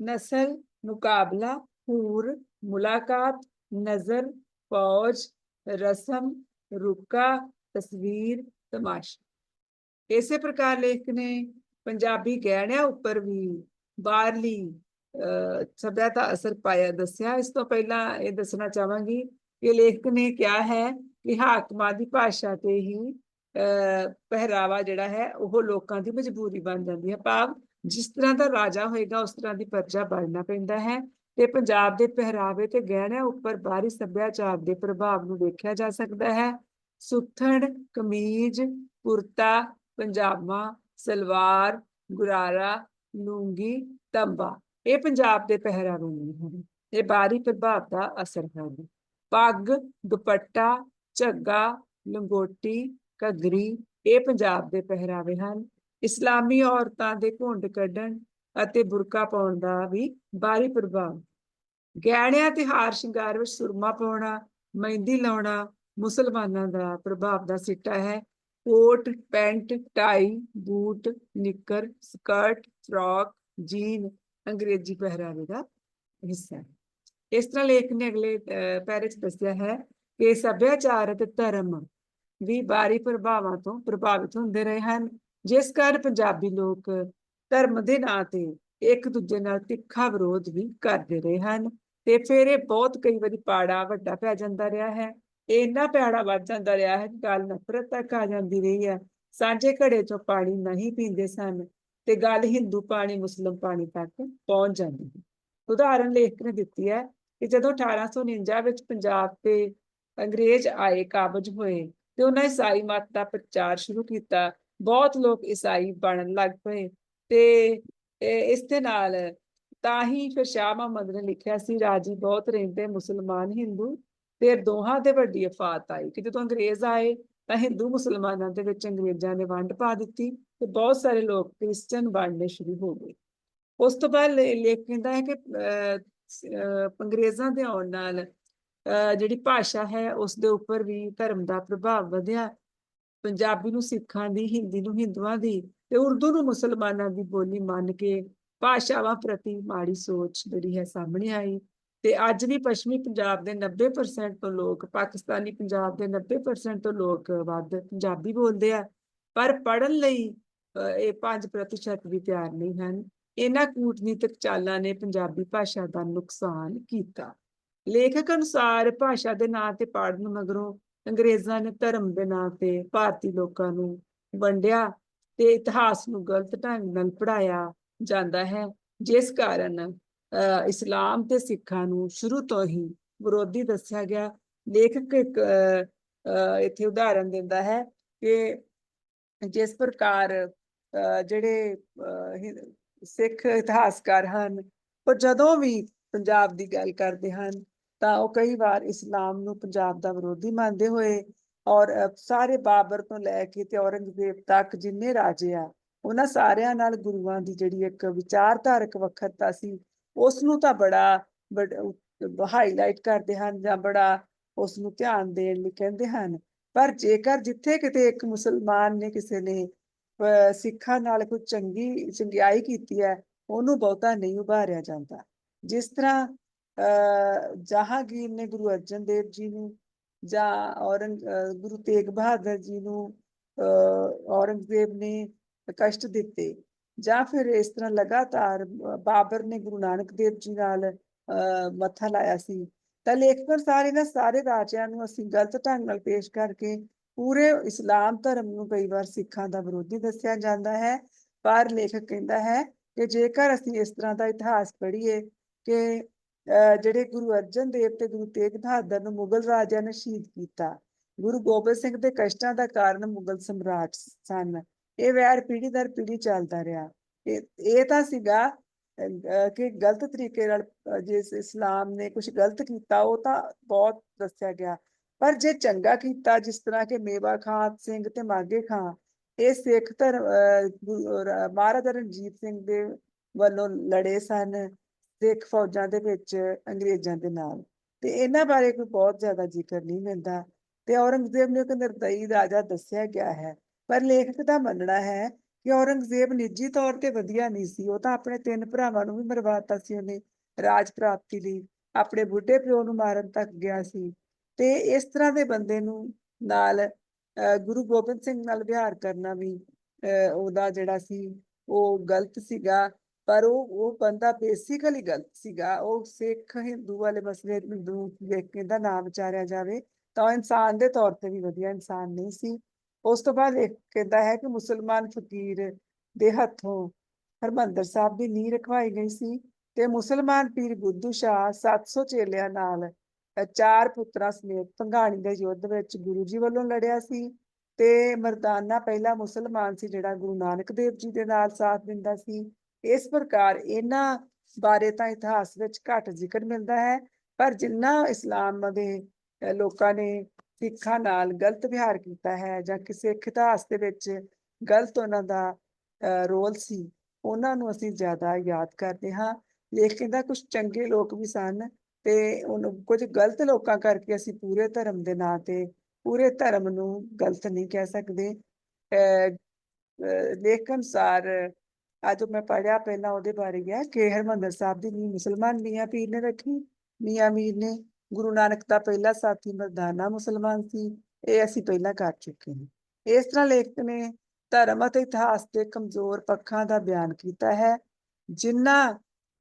ਨਸਲ ਮੁਕਾਬਲਾ ਹੂਰ ਮੁਲਾਕਾਤ ਨਜ਼ਰ ਫੌਜ ਰਸਮ ਰੁਕਾ ਤਸਵੀਰ ਤਮਾਸ਼ਾ ਇਸੇ ਪ੍ਰਕਾਰ ਲੇਖਕ ਨੇ ਪੰਜਾਬੀ ਗਹਿਣਿਆਂ ਉੱਪਰ ਵੀ ਬਾਹਰਲੀ ਅਹ, ਸਭਿਅਤਾ ਅਸਰ ਪਾਇਆ। ਦੱਸਿਆ ਇਸ ਤੋਂ ਪਹਿਲਾਂ ਇਹ ਦੱਸਣਾ ਚਾਹਾਂਗੀ ਕਿ ਲੇਖਕ ਨੇ ਕਿਹਾ ਹੈ ਕਿ ਹਾਕਮਾਂ ਦੀ ਭਾਸ਼ਾ ਤੇ ਹੀ ਪਹਿਰਾਵਾ ਜਿਹੜਾ ਹੈ ਉਹ ਲੋਕਾਂ ਦੀ ਮਜਬੂਰੀ ਬਣ ਜਾਂਦੀ ਹੈ। ਭਾਵ ਜਿਸ ਤਰ੍ਹਾਂ ਦਾ ਰਾਜਾ ਹੋਏਗਾ ਉਸ ਤਰ੍ਹਾਂ ਦੀ ਪਰਜਾ ਬਣਨਾ ਪੈਂਦਾ ਹੈ। ਤੇ ਪੰਜਾਬ ਦੇ ਪਹਿਰਾਵੇ ਤੇ ਗਹਿਣਿਆਂ ਉੱਪਰ ਬਾਹਰੀ ਸੱਭਿਆਚਾਰ ਦੇ ਪ੍ਰਭਾਵ ਨੂੰ ਵੇਖਿਆ ਜਾ ਸਕਦਾ ਹੈ। ਸੁੱਥਣ ਕਮੀਜ਼ ਕੁਰਤਾ ਪੰਜਾਮਾ ਸਲਵਾਰ ਗੁਰਾਰਾ ਲੂੰਗੀ ਤੰਬਾ। ਇਹ ਪੰਜਾਬ ਦੇ ਪਹਿਰਾਵੇ ਨਹੀਂ ਹਨ। ਇਹ ਬਾਹਰੀ ਪ੍ਰਭਾਵ ਦਾ ਅਸਰ ਹਨ। ਪੱਗ, ਦੁਪੱਟਾ, ਝੱਗਾ, ਲੰਗੋਟੀ, ਘੱਗਰੀ, ਇਹ ਪੰਜਾਬ ਦੇ ਪਹਿਰਾਵੇ ਹਨ। ਇਸਲਾਮੀ ਔਰਤਾਂ ਦੇ ਘੁੰਡ ਕੱਢਣ ਅਤੇ ਬੁਰਕਾ ਪਾਉਣ ਦਾ ਵੀ ਬਾਹਰੀ ਪ੍ਰਭਾਵ। ਗਹਿਣਿਆਂ ਤੇ ਹਾਰ ਸ਼ਿੰਗਾਰ ਵਿੱਚ ਸੁਰਮਾ ਪਾਉਣਾ, ਮਹਿੰਦੀ ਲਾਉਣਾ ਮੁਸਲਮਾਨਾਂ ਦਾ ਪ੍ਰਭਾਵ ਦਾ ਸਿੱਟਾ ਹੈ। ਕੋਟ, ਪੈਂਟ, ਟਾਈ, ਬੂਟ, ਨਿੱਕਰ, ਸਕਰਟ, ਫਰਾਕ, ਜੀਨ ਅੰਗਰੇਜ਼ੀ ਪਹਿਰਾਵੇ ਦਾ ਹਿੱਸਾ ਹੈ। ਇਸ ਤਰ੍ਹਾਂ ਲੇਖ ਨੇ ਅਗਲੇ ਪੈਰੇ 'ਚ ਦੱਸਿਆ ਹੈ ਕਿ ਸੱਭਿਆਚਾਰ ਅਤੇ ਧਰਮ ਵੀ ਬਾਹਰੀ ਪ੍ਰਭਾਵਾਂ ਤੋਂ ਪ੍ਰਭਾਵਿਤ ਹੁੰਦੇ ਰਹੇ ਹਨ। ਜਿਸ ਕਾਰਨ ਪੰਜਾਬੀ ਲੋਕ ਧਰਮ ਦੇ ਨਾਂ ਤੇ ਇੱਕ ਦੂਜੇ ਨਾਲ ਤਿੱਖਾ ਵਿਰੋਧ ਵੀ ਕਰਦੇ ਰਹੇ ਹਨ ਤੇ ਫਿਰ ਇਹ ਬਹੁਤ ਕਈ ਵਾਰੀ ਪਾੜਾ ਵੱਡਾ ਪੈ ਜਾਂਦਾ ਰਿਹਾ ਹੈ। ਇਹ ਇੰਨਾ ਭੈੜਾ ਵੱਧ ਜਾਂਦਾ ਰਿਹਾ ਹੈ ਕਿ ਗੱਲ ਨਫ਼ਰਤ ਤੱਕ ਆ ਜਾਂਦੀ ਰਹੀ ਹੈ। ਸਾਂਝੇ ਘੜੇ ਚੋਂ ਪਾਣੀ ਨਹੀਂ ਪੀਂਦੇ ਸਨ। ਤੇ ਗੱਲ ਹਿੰਦੂ ਪਾਣੀ, ਮੁਸਲਮ ਪਾਣੀ ਤੱਕ ਪਹੁੰਚ ਜਾਂਦੀ ਹੈ। ਉਦਾਹਰਨ ਲੇਖਕ ਨੇ ਦਿੱਤੀ ਹੈ ਕਿ ਜਦੋਂ 1849 ਵਿੱਚ ਪੰਜਾਬ ਤੇ ਅੰਗਰੇਜ਼ ਆਏ, ਕਾਬਜ ਹੋਏ ਤੇ ਉਹਨਾਂ ਈਸਾਈ ਮਤ ਦਾ ਪ੍ਰਚਾਰ ਸ਼ੁਰੂ ਕੀਤਾ, ਬਹੁਤ ਲੋਕ ਈਸਾਈ ਬਣਨ ਲੱਗ ਪਏ ਤੇ ਇਹ- ਇਸ ਦੇ ਨਾਲ ਤਾਂ ਹੀ ਫਿਰ ਸ਼ਾਹ ਮੁਹੰਮਦ ਨੇ ਲਿਖਿਆ ਸੀ, ਰਾਜੀ ਬਹੁਤ ਰਹਿੰਦੇ ਮੁਸਲਮਾਨ ਹਿੰਦੂ ਤੇ ਦੋਹਾਂ ਤੇ ਵੱਡੀ ਅਫਾਤ ਆਈ ਕਿ ਜਦੋਂ ਅੰਗਰੇਜ਼ ਆਏ ਤਾਂ ਹਿੰਦੂ ਮੁਸਲਮਾਨਾਂ ਦੇ ਵਿੱਚ ਅੰਗਰੇਜ਼ਾਂ ਨੇ ਵੰਡ ਪਾ ਦਿੱਤੀ ਤੇ ਬਹੁਤ ਸਾਰੇ ਲੋਕ ਕ੍ਰਿਸਚਨ ਬਣਨੇ ਸ਼ੁਰੂ ਹੋ ਗਏ। ਉਸ ਤੋਂ ਬਾਅਦ ਲੇਖ ਕਹਿੰਦਾ ਹੈ ਕਿ ਅੰਗਰੇਜ਼ਾਂ ਦੇ ਆਉਣ ਨਾਲ ਜਿਹੜੀ ਭਾਸ਼ਾ ਹੈ, ਉਸ ਦੇ ਉੱਪਰ ਵੀ ਧਰਮ ਦਾ ਪ੍ਰਭਾਵ ਵਧਿਆ। ਪੰਜਾਬੀ ਨੂੰ ਸਿੱਖਾਂ ਦੀ, ਹਿੰਦੀ ਨੂੰ ਹਿੰਦੂਆਂ ਦੀ ਤੇ ਉਰਦੂ ਨੂੰ ਮੁਸਲਮਾਨਾਂ ਦੀ ਬੋਲੀ ਮੰਨ ਕੇ ਭਾਸ਼ਾਵਾਂ ਪ੍ਰਤੀ ਮਾੜੀ ਸੋਚ ਜਿਹੜੀ ਹੈ ਸਾਹਮਣੇ ਆਈ ਤੇ ਅੱਜ ਵੀ ਪੱਛਮੀ ਪੰਜਾਬ ਦੇ 90% ਤੋਂ ਲੋਕ, ਪਾਕਿਸਤਾਨੀ ਪੰਜਾਬ ਦੇ 90% ਤੋਂ ਲੋਕ ਵੱਧ ਪੰਜਾਬੀ ਬੋਲਦੇ ਆ। ਪਰ ਪੜ੍ਹਨ ਲਈ ਇਹ 5% ਵੀ ਤਿਆਰ ਨਹੀਂ ਹਨ। ਇਹਨਾਂ ਕੂਟਨੀਤਿਕ ਚਾਲਾਂ ਨੇ ਪੰਜਾਬੀ ਭਾਸ਼ਾ ਦਾ ਨੁਕਸਾਨ ਕੀਤਾ। ਲੇਖਕ ਅਨੁਸਾਰ ਭਾਸ਼ਾ ਦੇ ਨਾਂ ਤੇ ਪਾੜਨ ਮਗਰੋਂ ਅੰਗਰੇਜ਼ਾਂ ਨੇ ਧਰਮ ਦੇ ਨਾਂ ਤੇ ਭਾਰਤੀ ਲੋਕਾਂ ਨੂੰ ਵੰਡਿਆ ਤੇ ਇਤਿਹਾਸ ਨੂੰ ਗਲਤ ਢੰਗ ਨਾਲ ਪੜਾਇਆ ਜਾਂਦਾ ਹੈ ਜਿਸ ਕਾਰਨ ਅਹ, ਇਸਲਾਮ ਤੇ ਸਿੱਖਾਂ ਨੂੰ ਸ਼ੁਰੂ ਤੋਂ ਹੀ ਵਿਰੋਧੀ ਦੱਸਿਆ ਗਿਆ। ਲੇਖਕ ਇੱਕ ਅਹ, ਇੱਥੇ ਉਦਾਹਰਨ ਦਿੰਦਾ ਹੈ ਕਿ ਜਿਸ ਪ੍ਰਕਾਰ ਜਿਹੜੇ ਸਿੱਖ ਇਤਿਹਾਸਕਾਰ ਹਨ, ਉਹ ਜਦੋਂ ਵੀ ਪੰਜਾਬ ਦੀ ਗੱਲ ਕਰਦੇ ਹਨ, ਤਾਂ ਉਹ ਕਈ ਵਾਰ ਇਸਲਾਮ ਨੂੰ ਪੰਜਾਬ ਦਾ ਵਿਰੋਧੀ ਮੰਨਦੇ ਹੋਏ ਔਰ ਸਾਰੇ ਬਾਬਰ ਤੋਂ ਲੈ ਕੇ ਤੇ ਔਰੰਗਜ਼ੇਬ ਤੱਕ ਜਿੰਨੇ ਰਾਜੇ ਆ, ਉਹਨਾਂ ਸਾਰਿਆਂ ਨਾਲ ਗੁਰੂਆਂ ਦੀ ਜਿਹੜੀ ਇੱਕ ਵਿਚਾਰਧਾਰਕ ਵੱਖਰਤਾ ਸੀ ਉਸ ਨੂੰ ਤਾਂ ਬੜਾ ਹਾਈਲਾਈਟ ਕਰਦੇ ਹਨ ਜਾਂ ਬੜਾ ਉਸ ਨੂੰ ਧਿਆਨ ਦੇਣ ਲਈ ਕਹਿੰਦੇ ਹਨ, ਪਰ ਜੇਕਰ ਜਿੱਥੇ ਕਿਤੇ ਇੱਕ ਮੁਸਲਮਾਨ ਨੇ ਕਿਸੇ ਨੇ ਸਿੱਖਾਂ ਨਾਲ ਕੋਈ ਚੰਗੀ ਚੰਗਿਆਈ ਕੀਤੀ ਹੈ ਉਹਨੂੰ ਬਹੁਤਾ ਨਹੀਂ ਉਭਾਰਿਆ ਜਾਂਦਾ। ਜਿਸ ਤਰ੍ਹਾਂ ਜਹਾਂਗੀਰ ਨੇ ਗੁਰੂ ਅਰਜਨ ਦੇਵ ਜੀ ਨੂੰ ਜਾਂ ਔਰੰਗ ਗੁਰੂ ਤੇਗ ਬਹਾਦਰ ਜੀ ਨੂੰ ਅਹ, ਔਰੰਗਜ਼ੇਬ ਨੇ ਕਸ਼ਟ ਦਿੱਤੇ ਜਾਂ ਫਿਰ ਇਸ ਤਰ੍ਹਾਂ ਲਗਾਤਾਰ ਬਾਬਰ ਨੇ ਗੁਰੂ ਨਾਨਕ ਦੇਵ ਜੀ ਨਾਲ ਅਹ, ਮੱਥਾ ਲਾਇਆ ਸੀ। ਤਾਂ ਲੇਖਕ ਸਾਰੇ ਇਹਨਾਂ ਸਾਰੇ ਰਾਜਿਆਂ ਨੂੰ ਅਸੀਂ ਗਲਤ ਢੰਗ ਨਾਲ ਪੇਸ਼ ਕਰਕੇ ਪੂਰੇ ਇਸਲਾਮ ਧਰਮ ਨੂੰ ਕਈ ਵਾਰ ਸਿੱਖਾਂ ਦਾ ਵਿਰੋਧੀ ਦੱਸਿਆ ਜਾਂਦਾ ਹੈ। ਪਰ ਲੇਖਕ ਕਹਿੰਦਾ ਹੈ ਕਿ ਜੇਕਰ ਅਸੀਂ ਇਸ ਤਰ੍ਹਾਂ ਦਾ ਇਤਿਹਾਸ ਪੜ੍ਹੀਏ ਕਿ ਜਿਹੜੇ ਗੁਰੂ ਅਰਜਨ ਦੇਵ ਤੇ ਗੁਰੂ ਤੇਗ ਬਹਾਦਰ ਨੂੰ ਮੁਗਲ ਰਾਜਿਆਂ ਨੇ ਸ਼ਹੀਦ ਕੀਤਾ ਗੁਰੂ ਗੋਬਿੰਦ ਸਿੰਘ ਦੇ ਕਸ਼ਟਾਂ ਦਾ ਕਾਰਨ ਮੁਗਲ ਸਮਰਾਟ ਸਨ। ਇਹ ਵੈਰ ਪੀੜ੍ਹੀ ਦਰ ਪੀੜ੍ਹੀ ਚੱਲਦਾ ਰਿਹਾ। ਇਹ ਇਹ ਤਾਂ ਸੀਗਾ ਕਿ ਗਲਤ ਤਰੀਕੇ ਨਾਲ ਅਹ, ਜਿਸ ਇਸਲਾਮ ਨੇ ਕੁਝ ਗਲਤ ਕੀਤਾ ਉਹ ਤਾਂ ਬਹੁਤ ਦੱਸਿਆ ਗਿਆ। ਪਰ ਜੇ ਚੰਗਾ ਕੀਤਾ, ਜਿਸ ਤਰ੍ਹਾਂ ਕਿ ਮੇਵਾ ਖਾਂ ਸਿੰਘ ਤੇ ਮਾਗੇ ਖਾਂ ਇਹ ਸਿੱਖ ਧਰਮ ਮਹਾਰਾਜਾ ਰਣਜੀਤ ਸਿੰਘ ਦੇ ਵੱਲੋਂ ਲੜੇ ਸਨ ਸਿੱਖ ਫੌਜਾਂ ਦੇ ਵਿੱਚ, ਅੰਗਰੇਜ਼ਾਂ ਦੇ ਨਾਲ। ਤੇ ਇਹਨਾਂ ਬਾਰੇ ਕੋਈ ਬਹੁਤ ਜ਼ਿਆਦਾ ਜ਼ਿਕਰ ਨਹੀਂ ਮਿਲਦਾ। ਤੇ ਔਰੰਗਜ਼ੇਬ ਨੂੰ ਇੱਕ ਨਿਰਦਈ ਰਾਜਾ ਦੱਸਿਆ ਗਿਆ ਹੈ। ਪਰ ਲੇਖਕ ਦਾ ਮੰਨਣਾ ਹੈ ਕਿ ਔਰੰਗਜ਼ੇਬ ਨਿੱਜੀ ਤੌਰ ਤੇ ਵਧੀਆ ਨਹੀਂ ਸੀ। ਉਹ ਤਾਂ ਆਪਣੇ ਤਿੰਨ ਭਰਾਵਾਂ ਨੂੰ ਵੀ ਮਰਵਾਤਾ ਸੀ। ਉਹਨੇ ਰਾਜ ਪ੍ਰਾਪਤੀ ਲਈ ਆਪਣੇ ਬੁੱਢੇ ਪਿਓ ਨੂੰ ਮਾਰਨ ਤੱਕ ਗਿਆ ਸੀ। ਤੇ ਇਸ ਤਰ੍ਹਾਂ ਦੇ ਬੰਦੇ ਨੂੰ ਨਾਲ ਗੁਰੂ ਗੋਬਿੰਦ ਸਿੰਘ ਨਾਲ ਵਿਹਾਰ ਕਰਨਾ ਵੀ ਉਹਦਾ ਜਿਹੜਾ ਸੀ, ਉਹ ਗਲਤ ਸੀਗਾ। ਪਰ ਉਹ ਉਹ ਬੰਦਾ ਬੇਸਿਕਲੀ ਗਲਤ ਸੀਗਾ। ਉਹ ਸਿੱਖ, ਹਿੰਦੂ ਵਾਲੇ ਮਸਲੇ ਨੂੰ ਵੇਖ ਕੇ ਦਾ ਨਾਮ ਵਿਚਾਰਿਆ ਜਾਵੇ, ਤਾਂ ਉਹ ਇਨਸਾਨ ਦੇ ਤੌਰ ਤੇ ਵੀ ਵਧੀਆ ਇਨਸਾਨ ਨਹੀਂ ਸੀ। ਉਸ ਤੋਂ ਬਾਅਦ ਇਹ ਕਹਿੰਦਾ ਹੈ ਕਿ ਮੁਸਲਮਾਨ ਫਕੀਰ ਦੇ ਹੱਥੋਂ ਹਰਮੰਦਰ ਸਾਹਿਬ ਦੀ ਨੀਂਹ ਰਖਵਾਈ ਗਈ ਸੀ ਤੇ ਮੁਸਲਮਾਨ ਪੀਰ ਬੁੱਧੂ ਸ਼ਾਹ 700 ਚੇਲਿਆਂ ਨਾਲ ਚਾਰ ਪੁੱਤਰਾਂ ਸਮੇਤ ਭੰਗਾਣੀ ਦੇ ਯੁੱਧ ਵਿੱਚ ਗੁਰੂ ਜੀ ਵੱਲੋਂ ਲੜਿਆ ਸੀ ਤੇ ਮਰਦਾਨਾ ਪਹਿਲਾ ਮੁਸਲਮਾਨ ਸੀ, ਜਿਹੜਾ ਗੁਰੂ ਨਾਨਕ ਦੇਵ ਜੀ ਦੇ ਨਾਲ ਸਾਥ ਦਿੰਦਾ ਸੀ। ਇਸ ਪ੍ਰਕਾਰ ਇਹਨਾਂ ਬਾਰੇ ਤਾਂ ਇਤਿਹਾਸ ਵਿੱਚ ਘੱਟ ਜ਼ਿਕਰ ਮਿਲਦਾ ਹੈ, ਪਰ ਜਿੰਨਾ ਇਸਲਾਮ ਦੇ ਲੋਕਾਂ ਨੇ ਸਿੱਖਾਂ ਨਾਲ ਗਲਤ ਵਿਹਾਰ ਕੀਤਾ ਹੈ ਜਾਂ ਕਿਸੇ ਇਤਿਹਾਸ ਦੇ ਵਿੱਚ ਗਲਤ ਉਹਨਾਂ ਦਾ ਰੋਲ ਸੀ, ਉਹਨਾਂ ਨੂੰ ਅਸੀਂ ਜ਼ਿਆਦਾ ਯਾਦ ਕਰਦੇ ਹਾਂ। ਲੇਖਕ ਦਾ ਕੁਝ ਚੰਗੇ ਲੋਕ ਵੀ ਸਨ ਤੇ ਉਹਨੂੰ ਕੁਝ ਗਲਤ ਲੋਕਾਂ ਕਰਕੇ ਅਸੀਂ ਪੂਰੇ ਧਰਮ ਦੇ ਨਾਂ ਤੇ, ਪੂਰੇ ਧਰਮ ਨੂੰ ਗਲਤ ਨਹੀਂ ਕਹਿ ਸਕਦੇ। ਲੇਖ ਅਨੁਸਾਰ ਅੱਜ ਮੈਂ ਪੜਿਆ ਪਹਿਲਾਂ ਉਹਦੇ ਬਾਰੇ ਗਿਆ ਕਿ ਹਰਮੰਦਰ ਸਾਹਿਬ ਦੀ ਨੀਂਹ ਮੁਸਲਮਾਨ ਮੀਆਂ ਪੀਰ ਨੇ ਰੱਖੀ। ਮੀਆਂ ਮੀਰ ਨੇ ਗੁਰੂ ਨਾਨਕ ਦਾ ਪਹਿਲਾ ਸਾਥੀ ਮਰਦਾਨਾ ਮੁਸਲਮਾਨ ਸੀ। ਇਹ ਅਸੀਂ ਪਹਿਲਾਂ ਕਰ ਚੁੱਕੇ ਨੇ ਇਸ ਤਰ੍ਹਾਂ ਲੇਖਕ ਨੇ ਧਰਮ ਅਤੇ ਇਤਿਹਾਸ ਦੇ ਕਮਜ਼ੋਰ ਪੱਖਾਂ ਦਾ ਬਿਆਨ ਕੀਤਾ ਹੈ। ਜਿਨ੍ਹਾਂ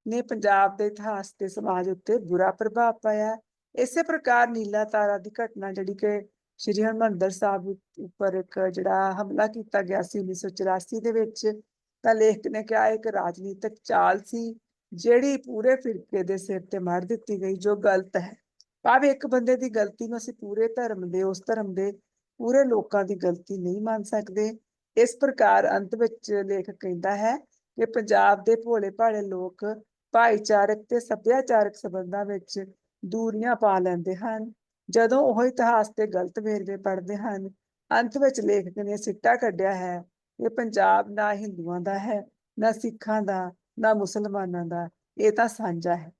ਨੇ ਪੰਜਾਬ ਦੇ ਇਤਿਹਾਸ ਤੇ ਸਮਾਜ ਉੱਤੇ ਬੁਰਾ ਪ੍ਰਭਾਵ ਪਾਇਆ ਇਸੇ ਪ੍ਰਕਾਰ ਨੀਲਾ ਤਾਰਾ ਦੀ ਘਟਨਾ ਜਿਹੜੀ ਕਿ ਸ਼੍ਰੀ ਹਰਿਮੰਦਰ ਸਾਹਿਬ ਉੱਪਰ ਇੱਕ ਜਿਹੜਾ ਹਮਲਾ ਕੀਤਾ ਗਿਆ ਸੀ 1984 ਦੇ ਵਿੱਚ, ਤਾਂ ਲੇਖਕ ਨੇ ਕਿਹਾ ਇੱਕ ਰਾਜਨੀਤਿਕ ਚਾਲ ਸੀ, ਜਿਹੜੀ ਪੂਰੇ ਫਿਰਕੇ ਦੇ ਸਿਰ ਤੇ ਮਾਰ ਦਿੱਤੀ ਗਈ, ਜੋ ਗਲਤ ਹੈ। ਭਾਵੇਂ ਇੱਕ ਬੰਦੇ ਦੀ ਗਲਤੀ ਨੂੰ ਅਸੀਂ ਪੂਰੇ ਧਰਮ ਦੇ, ਉਸ ਧਰਮ ਦੇ ਪੂਰੇ ਲੋਕਾਂ ਦੀ ਗਲਤੀ ਨਹੀਂ ਮੰਨ ਸਕਦੇ, ਇਸ ਪ੍ਰਕਾਰ ਅੰਤ ਵਿੱਚ ਲੇਖਕ ਕਹਿੰਦਾ ਹੈ ਕਿ ਪੰਜਾਬ ਦੇ ਭੋਲੇ ਭਾਲੇ ਲੋਕ ਭਾਈਚਾਰਕ ਤੇ ਸੱਭਿਆਚਾਰਕ ਸੰਬੰਧਾਂ ਵਿੱਚ ਦੂਰੀਆਂ ਪਾ ਲੈਂਦੇ ਹਨ। ਜਦੋਂ ਉਹ ਇਤਿਹਾਸ ਤੇ ਗਲਤ ਵੇਰਵੇ ਪੜ੍ਹਦੇ ਹਨ, ਅੰਤ ਵਿੱਚ ਲੇਖਕ ਨੇ ਸਿੱਟਾ ਕੱਢਿਆ ਹੈ ਕਿ ਪੰਜਾਬ ਨਾ ਹਿੰਦੂਆਂ ਦਾ ਹੈ, ਨਾ ਸਿੱਖਾਂ ਦਾ, ਨਾ ਮੁਸਲਮਾਨਾਂ ਦਾ, ਇਹ ਤਾਂ ਸਾਂਝਾ ਹੈ।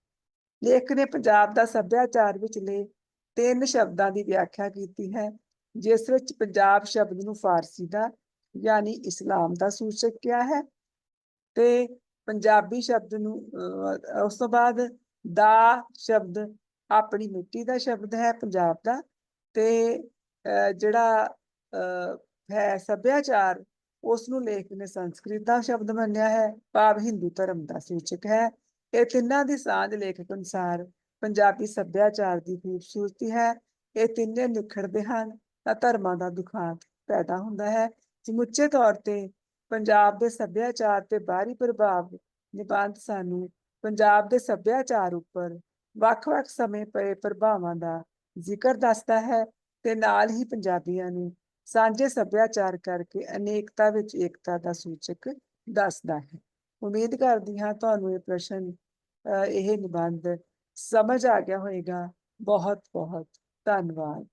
ਲੇਖਕ ਨੇ ਪੰਜਾਬ ਦਾ ਸੱਭਿਆਚਾਰ ਵਿਚਲੇ ਤਿੰਨ ਸ਼ਬਦਾਂ ਦੀ ਵਿਆਖਿਆ ਕੀਤੀ ਹੈ, ਜਿਸ ਵਿੱਚ ਪੰਜਾਬ ਸ਼ਬਦ ਨੂੰ ਫਾਰਸੀ ਦਾ, ਯਾਨੀ ਇਸਲਾਮ ਦਾ ਸੂਚਕ ਕਿਹਾ ਹੈ ਤੇ ਪੰਜਾਬੀ ਸ਼ਬਦ ਨੂੰ ਅਹ, ਉਸ ਤੋਂ ਬਾਅਦ ਦਾ ਸ਼ਬਦ ਆਪਣੀ ਮਿੱਟੀ ਦਾ ਸ਼ਬਦ ਹੈ ਪੰਜਾਬ ਦਾ ਤੇ ਅਹ, ਜਿਹੜਾ ਅਹ, ਹੈ ਸੱਭਿਆਚਾਰ ਉਸ ਨੂੰ ਲੇਖਕ ਨੇ ਸੰਸਕ੍ਰਿਤ ਦਾ ਸ਼ਬਦ ਮੰਨਿਆ ਹੈ ਭਾਵ ਹਿੰਦੂ ਧਰਮ ਦਾ ਸੂਚਕ ਹੈ। ਇਹ ਤਿੰਨਾਂ ਦੀ ਸਾਂਝ ਲੇਖਕ ਅਨੁਸਾਰ ਪੰਜਾਬੀ ਸੱਭਿਆਚਾਰ ਦੀ ਖੂਬਸੂਰਤੀ ਹੈ। ਇਹ ਤਿੰਨੇ ਨਿਖੜਦੇ ਹਨ ਤਾਂ ਧਰਮਾਂ ਦਾ ਦੁਖਾਂਤ ਪੈਦਾ ਹੁੰਦਾ ਹੈ। ਸਮੁੱਚੇ ਤੌਰ ਤੇ ਪੰਜਾਬ ਦੇ ਸੱਭਿਆਚਾਰ ਤੇ ਬਾਹਰੀ ਪ੍ਰਭਾਵ ਨਿਬੰਧ ਸਾਨੂੰ ਪੰਜਾਬ ਦੇ ਸੱਭਿਆਚਾਰ ਉੱਪਰ ਵੱਖ-ਵੱਖ ਸਮੇਂ ਪਏ ਪ੍ਰਭਾਵਾਂ ਦਾ ਜ਼ਿਕਰ ਦੱਸਦਾ ਹੈ ਤੇ ਨਾਲ ਹੀ ਪੰਜਾਬੀਆਂ ਨੂੰ ਸਾਂਝੇ ਸੱਭਿਆਚਾਰ ਕਰਕੇ ਅਨੇਕਤਾ ਵਿੱਚ ਏਕਤਾ ਦਾ ਸੂਚਕ ਦੱਸਦਾ ਹੈ। ਉਮੀਦ ਕਰਦੀ ਹਾਂ ਤੁਹਾਨੂੰ ਇਹ ਪ੍ਰਸ਼ਨ ਇਹ ਨਿਬੰਧ ਸਮਝ ਆ ਗਿਆ ਹੋਵੇਗਾ। ਬਹੁਤ ਬਹੁਤ ਧੰਨਵਾਦ।